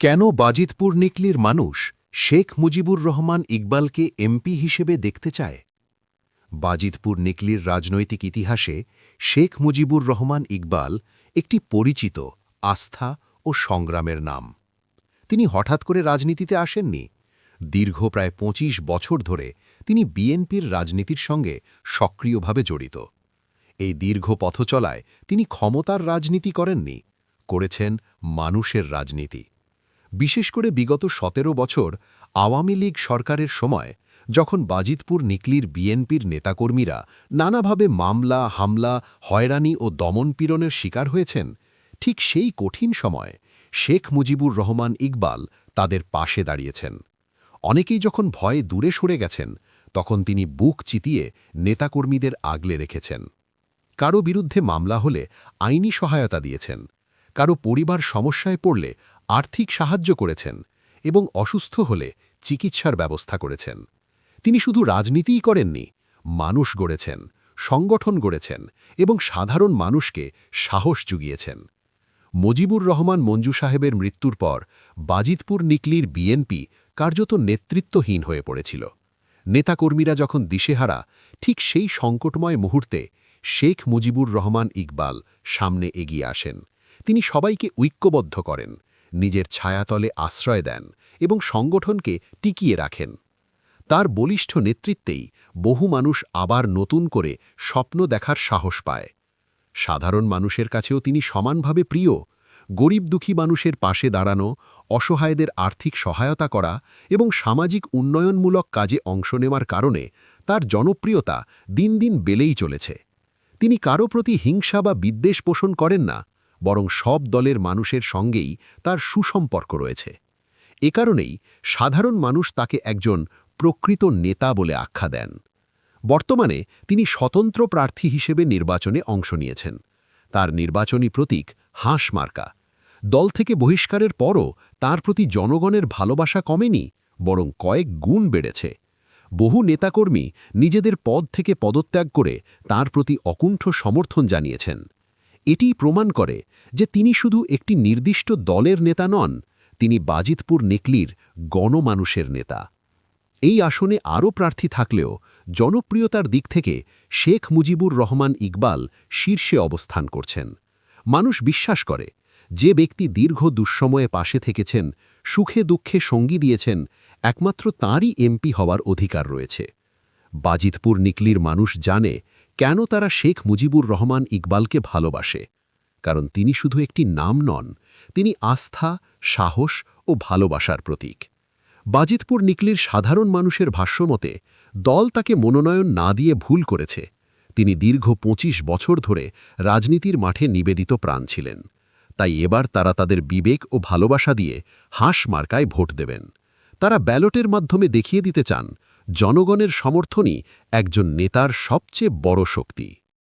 কেন বাজিতপুর নিকলির মানুষ শেখ মুজিবুর রহমান ইকবালকে এমপি হিসেবে দেখতে চায়? বাজিতপুর নিকলির রাজনৈতিক ইতিহাসে শেখ মুজিবুর রহমান ইকবাল একটি পরিচিত আস্থা ও সংগ্রামের নাম। তিনি হঠাৎ করে রাজনীতিতে আসেননি। দীর্ঘ প্রায় ২৫ বছর ধরে তিনি বিএনপির রাজনীতির সঙ্গে সক্রিয়ভাবে জড়িত। এই দীর্ঘ পথচলায় তিনি ক্ষমতার রাজনীতি করেননি, করেছেন মানুষের রাজনীতি। বিশেষ করে বিগত সতেরো বছর আওয়ামী লীগ সরকারের সময়, যখন বাজিতপুর নিকলির বিএনপির নেতাকর্মীরা নানাভাবে মামলা, হামলা, হয়রানি ও দমনপীড়নের শিকার হয়েছেন, ঠিক সেই কঠিন সময় শেখ মুজিবুর রহমান ইকবাল তাদের পাশে দাঁড়িয়েছেন। অনেকেই যখন ভয়ে দূরে সরে গেছেন, তখন তিনি বুক চিতিয়ে নেতাকর্মীদের আগলে রেখেছেন। কারও বিরুদ্ধে মামলা হলে আইনি সহায়তা দিয়েছেন, কারও পরিবার সমস্যায় পড়লে আর্থিক সাহায্য করেছেন এবং অসুস্থ হলে চিকিৎসার ব্যবস্থা করেছেন। তিনি শুধু রাজনীতিই করেননি, মানুষ গড়েছেন, সংগঠন গড়েছেন এবং সাধারণ মানুষকে সাহস জুগিয়েছেন। মজিবুর রহমান মঞ্জু সাহেবের মৃত্যুর পর বাজিতপুর নিকলির বিএনপি কার্যত নেতৃত্বহীন হয়ে পড়েছিল। নেতাকর্মীরা যখন দিশেহারা, ঠিক সেই সংকটময় মুহূর্তে শেখ মুজিবুর রহমান ইকবাল সামনে এগিয়ে আসেন। তিনি সবাইকে ঐক্যবদ্ধ করেন। নিজের ছায়াতলে আশ্রয় দেন এবং সংগঠনকে টিকিয়ে রাখেন। তার বলিষ্ঠ নেতৃত্বেই বহু মানুষ আবার নতুন করে স্বপ্ন দেখার সাহস পায়। সাধারণ মানুষের কাছেও তিনি সমানভাবে প্রিয়। গরিব দুঃখী মানুষের পাশে দাঁড়ানো, অসহায়দের আর্থিক সহায়তা করা এবং সামাজিক উন্নয়নমূলক কাজে অংশ নেওয়ার কারণে তার জনপ্রিয়তা দিন দিন বেলেই চলেছে। তিনি কারও প্রতি হিংসা বা বিদ্বেষ পোষণ করেন না। বরং সব দলের মানুষের সঙ্গেই তার সুসম্পর্ক রয়েছে। এ কারণেই সাধারণ মানুষ তাকে একজন প্রকৃত নেতা বলে আখ্যা দেন। বর্তমানে তিনি স্বতন্ত্র প্রার্থী হিসেবে নির্বাচনে অংশ নিয়েছেন। তার নির্বাচনী প্রতীক হাঁস মার্কা। দল থেকে বহিষ্কারের পরও তার প্রতি জনগণের ভালোবাসা কমেনি, বরং কয়েক গুণ বেড়েছে। বহু নেতাকর্মী নিজেদের পদ থেকে পদত্যাগ করে তার প্রতি অকুণ্ঠ সমর্থন জানিয়েছেন। এটি প্রমাণ করে যে তিনি শুধু একটি নির্দিষ্ট দলের নেতা নন, তিনি বাজিতপুর নেকলির গণমানুষের নেতা। এই আসনে আরও প্রার্থী থাকলেও জনপ্রিয়তার দিক থেকে শেখ মুজিবুর রহমান ইকবাল শীর্ষে অবস্থান করছেন। মানুষ বিশ্বাস করে, যে ব্যক্তি দীর্ঘ দুঃসময়ে পাশে থেকেছেন, সুখে দুঃখে সঙ্গী দিয়েছেন, একমাত্র তাঁরই এমপি হওয়ার অধিকার রয়েছে। বাজিতপুর নিকলির মানুষ জানে কেন তারা শেখ মুজিবুর রহমান ইকবালকে ভালোবাসে? কারণ তিনি শুধু একটি নাম নন, তিনি আস্থা, সাহস ও ভালোবাসার প্রতীক। বাজিতপুর নিকলির সাধারণ মানুষের ভাষ্যমতে দল তাকে মনোনয়ন না দিয়ে ভুল করেছে। তিনি দীর্ঘ ২৫ বছর ধরে রাজনীতির মাঠে নিবেদিত প্রাণ ছিলেন। তাই এবার তারা তাদের বিবেক ও ভালোবাসা দিয়ে হাঁস মার্কায় ভোট দেবেন। তারা ব্যালটের মাধ্যমে দেখিয়ে দিতে চান জনগণের সমর্থনই একজন নেতার সবচেয়ে বড় শক্তি।